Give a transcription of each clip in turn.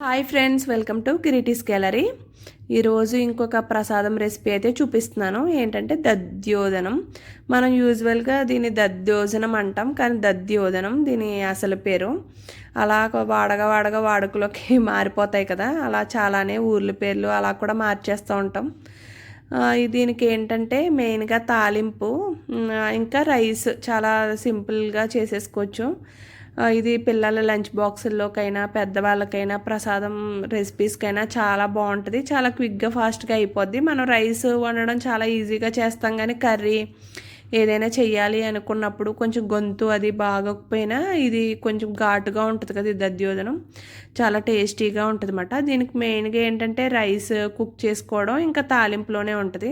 Hi friends welcome to Kiriti's gallery ఈరోజు ఇంకొక ప్రసాదం రెసిపీ అయితే చూపిస్తున్నాను. ఏంటంటే దద్యోదనం మనం యూజువల్గా దీన్ని దద్యోజనం అంటాం కానీ దద్యోదనం దీని అసలు పేరు. అలా వాడగా వాడగా వాడుకలోకి మారిపోతాయి కదా. అలా చాలానే ఊర్ల పేర్లు అలా కూడా మార్చేస్తూ ఉంటాం. దీనికి ఏంటంటే మెయిన్గా తాలింపు ఇంకా రైస్ చాలా సింపుల్గా చేసేసుకోవచ్చు. ఇది పిల్లల లంచ్ బాక్సుల్లోకైనా పెద్దవాళ్ళకైనా ప్రసాదం రెసిపీస్కైనా చాలా బాగుంటుంది. చాలా క్విక్గా ఫాస్ట్గా అయిపోద్ది. మనం రైస్ వండడం చాలా ఈజీగా చేస్తాం. కానీ కర్రీ ఏదైనా చెయ్యాలి అనుకున్నప్పుడు కొంచెం గొంతు అది బాగోకపోయినా ఇది కొంచెం ఘాటుగా ఉంటుంది కదా ఈ దద్యోధనం చాలా టేస్టీగా ఉంటుంది అనమాట దీనికి మెయిన్గా ఏంటంటే రైస్ కుక్ చేసుకోవడం ఇంకా తాలింపులోనే ఉంటుంది.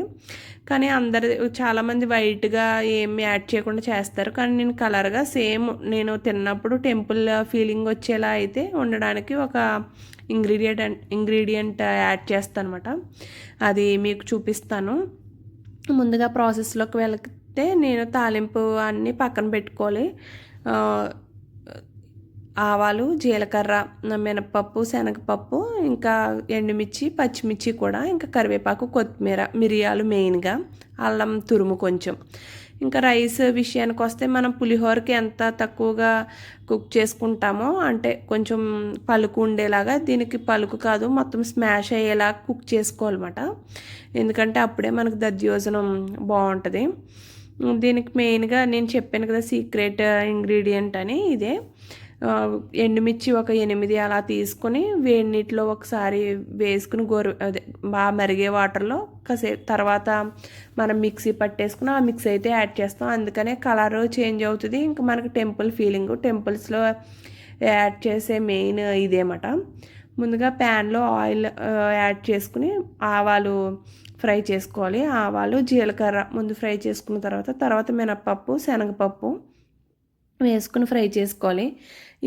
కానీ అందరు చాలామంది వైట్గా ఏమి యాడ్ చేయకుండా చేస్తారు. కానీ నేను కలర్గా సేమ్ నేను తిన్నప్పుడు టెంపుల్ ఫీలింగ్ వచ్చేలా అయితే ఉండడానికి ఒక ఇంగ్రీడియంట్ ఇంగ్రీడియంట్ యాడ్ చేస్తాను అనమాట అది మీకు చూపిస్తాను. ముందుగా ప్రాసెస్లోకి వెళ్ళ అయితే నేను తాలింపు అన్నీ పక్కన పెట్టుకోవాలి. ఆవాలు జీలకర్ర మినపప్పు శనగపప్పు ఇంకా ఎండుమిర్చి పచ్చిమిర్చి కూడా ఇంకా కరివేపాకు కొత్తిమీర మిరియాలు మెయిన్గా అల్లం తురుము కొంచెం. ఇంకా రైస్ విషయానికి వస్తే మనం పులిహోరకి ఎంత తక్కువగా కుక్ చేసుకుంటామో అంటే కొంచెం పలుకు ఉండేలాగా దీనికి పలుకు కాదు మొత్తం స్మాష్ అయ్యేలాగా కుక్ చేసుకోవాలన్నమాట. ఎందుకంటే అప్పుడే మనకు దద్యోజనం బాగుంటుంది. దీనికి మెయిన్గా నేను చెప్పాను కదా సీక్రెట్ ఇంగ్రీడియంట్ అని ఇదే. ఎండుమిర్చి ఒక ఎనిమిది అలా తీసుకుని వేడి నీటిలో ఒకసారి వేసుకుని గోరు అదే బాగా మరిగే వాటర్లో కాసేపు తర్వాత మనం మిక్సీ పట్టేసుకుని ఆ మిక్సీ అయితే యాడ్ చేస్తాం. అందుకనే కలర్ చేంజ్ అవుతుంది. ఇంకా మనకు టెంపుల్ ఫీలింగ్ టెంపుల్స్లో యాడ్ చేసే మెయిన్ ఇదేమాట. ముందుగా ప్యాన్లో ఆయిల్ యాడ్ చేసుకుని ఆవాలు ఫ్రై చేసుకోవాలి. ఆవాలు జీలకర్ర ముందు ఫ్రై చేసుకున్న తర్వాత తర్వాత మినప్పప్పు శనగపప్పు వేసుకుని ఫ్రై చేసుకోవాలి.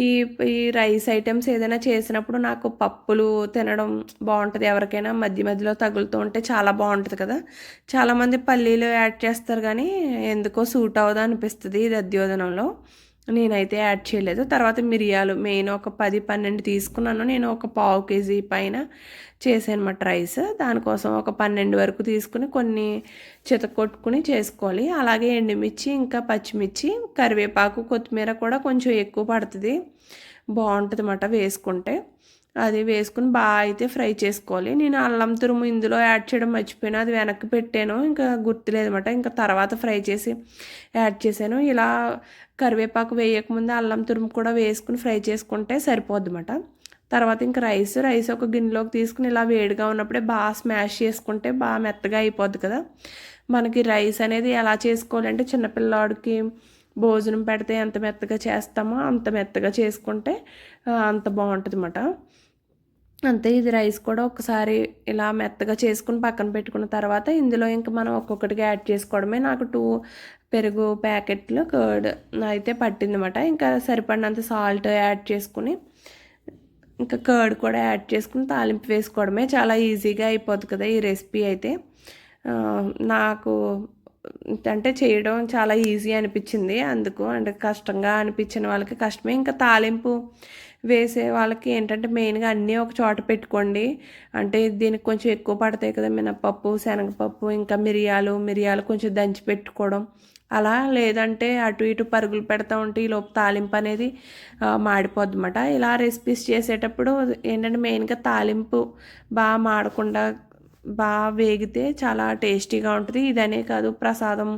ఈ ఈ రైస్ ఐటమ్స్ ఏదైనా చేసినప్పుడు నాకు పప్పులు తినడం బాగుంటుంది. ఎవరికైనా మధ్య మధ్యలో తగులుతూ ఉంటే చాలా బాగుంటుంది కదా. చాలామంది పల్లీలు యాడ్ చేస్తారు కానీ ఎందుకో సూట్ అవ్వదు అనిపిస్తుంది ఇది అద్యోధనంలో నేనైతే యాడ్ చేయలేదు. తర్వాత మిరియాలు మెయిన్ ఒక పది పన్నెండు తీసుకున్నాను. నేను ఒక పావు కేజీ పైన చేసానమాట రైస్. దానికోసం ఒక పన్నెండు వరకు తీసుకుని కొన్ని కొట్టుకుని చేసుకోవాలి. అలాగే ఎండుమిర్చి ఇంకా పచ్చిమిర్చి కరివేపాకు కొత్తిమీర కూడా కొంచెం ఎక్కువ పడుతుంది. బాగుంటుంది అన్నమాట వేసుకుంటే. అది వేసుకుని బాగా అయితే ఫ్రై చేసుకోవాలి. నేను అల్లం తురుము ఇందులో యాడ్ చేయడం మర్చిపోయాను. అది వెనక్కి పెట్టాను. ఇంకా గుర్తులేదన్నమాట. ఇంకా తర్వాత ఫ్రై చేసి యాడ్ చేశాను. ఇలా కరివేపాకు వేయకముందు అల్లం తురుము కూడా వేసుకుని ఫ్రై చేసుకుంటే సరిపోద్దన్నమాట. తర్వాత ఇంకా రైస్ రైస్ ఒక గిన్నెలోకి తీసుకుని ఇలా వేడిగా ఉన్నప్పుడే బాగా స్మాష్ చేసుకుంటే బాగా మెత్తగా అయిపోద్ది కదా. మనకి రైస్ అనేది ఎలా చేసుకోవాలంటే చిన్నపిల్లాడికి భోజనం పెడితే ఎంత మెత్తగా చేస్తామో అంత మెత్తగా చేసుకుంటే అంత బాగుంటుంది అన్నమాట అంతే ఇది రైస్ కూడా ఒకసారి ఇలా మెత్తగా చేసుకుని పక్కన పెట్టుకున్న తర్వాత ఇందులో ఇంకా మనం ఒక్కొక్కటిగా యాడ్ చేసుకోవడమే. నాకు టూ పెరుగు ప్యాకెట్లు కర్డ్ అయితే పట్టిందన్నమాట ఇంకా సరిపడినంత సాల్ట్ యాడ్ చేసుకుని ఇంకా కర్డ్ కూడా యాడ్ చేసుకుని తాలింపు వేసుకోవడమే. చాలా ఈజీగా అయిపోతుంది కదా ఈ రెసిపీ అయితే. నాకు అంటే చేయడం చాలా ఈజీ అనిపించింది. అందుకు అంటే కష్టంగా అనిపించిన వాళ్ళకి కష్టమే. ఇంకా తాలింపు వేసే వాళ్ళకి ఏంటంటే మెయిన్గా అన్నీ ఒక చోట పెట్టుకోండి. అంటే దీనికి కొంచెం ఎక్కువ పడతాయి కదా మినపప్పు శనగపప్పు ఇంకా మిరియాలు మిరియాలు కొంచెం దంచి పెట్టుకోవడం. అలా లేదంటే అటు ఇటు పరుగులు పెడతా ఉంటే ఈ లోపు తాలింపు అనేది మాడిపోద్ది ఇలా రెసిపీస్ చేసేటప్పుడు ఏంటంటే మెయిన్గా తాలింపు బాగా మాడకుండా బాగా వేగితే చాలా టేస్టీగా ఉంటుంది. ఇదనే కాదు ప్రసాదం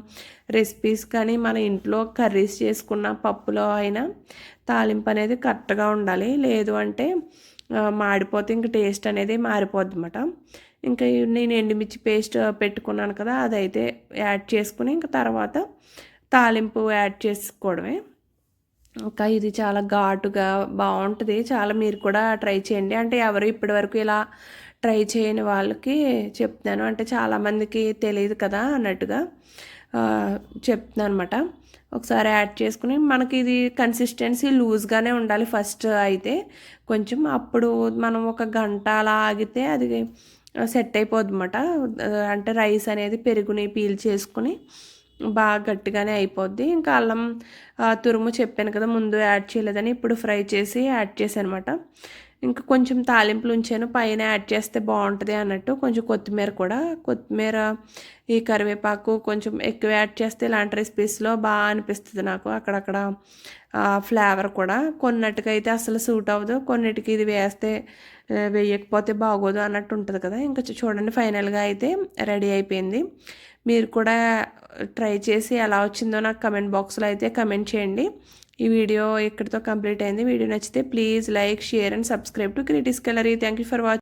రెసిపీస్ కానీ మన ఇంట్లో కర్రీస్ చేసుకున్న పప్పులో అయినా తాలింపు అనేది కరెక్ట్గా ఉండాలి. లేదు అంటే మాడిపోతే ఇంక టేస్ట్ అనేది మారిపోద్ది అనమాట ఇంకా నేను ఎండుమిర్చి పేస్ట్ పెట్టుకున్నాను కదా అదైతే యాడ్ చేసుకుని ఇంకా తర్వాత తాలింపు యాడ్ చేసుకోవడమే. ఇంకా ఇది చాలా ఘాటుగా బాగుంటుంది. చాలా మీరు కూడా ట్రై చేయండి. అంటే ఎవరు ఇప్పటివరకు ఇలా ట్రై చేయని వాళ్ళకి చెప్తాను అంటే చాలామందికి తెలియదు కదా అన్నట్టుగా చెప్తున్నాను అనమాట ఒకసారి యాడ్ చేసుకుని మనకి ఇది కన్సిస్టెన్సీ లూజ్గానే ఉండాలి ఫస్ట్ అయితే. కొంచెం అప్పుడు మనం ఒక గంట అలా ఆగితే అది సెట్ అయిపోద్ది అనమాట అంటే రైస్ అనేది పెరుగుని పీల్ చేసుకుని బాగా గట్టిగానే అయిపోద్ది. ఇంకా అల్లం తురుము చెప్పాను కదా ముందు యాడ్ చేయలేదని ఇప్పుడు ఫ్రై చేసి యాడ్ చేశాను అనమాట ఇంకా కొంచెం తాలింపులు ఉంచాను పైన యాడ్ చేస్తే బాగుంటుంది అన్నట్టు. కొంచెం కొత్తిమీర కూడా కొత్తిమీర ఈ కరివేపాకు కొంచెం ఎక్కువ యాడ్ చేస్తే ఇలాంటి రెసిపీస్లో బాగా అనిపిస్తుంది నాకు. అక్కడక్కడ ఫ్లేవర్ కూడా. కొన్నిటికి అయితే అసలు సూట్ అవ్వదు. కొన్నిటికి ఇది వేస్తే వేయకపోతే బాగోదు అన్నట్టు ఉంటుంది కదా. ఇంకా చూడండి ఫైనల్గా అయితే రెడీ అయిపోయింది. మీరు కూడా ట్రై చేసి ఎలా వచ్చిందో నాకు కమెంట్ బాక్స్లో అయితే కమెంట్ చేయండి. ఈ వీడియో ఇక్కడితో కంప్లీట్ అయింది. వీడియో నచ్చితే please like share and subscribe to Kiriti's gallery. Thank you for watching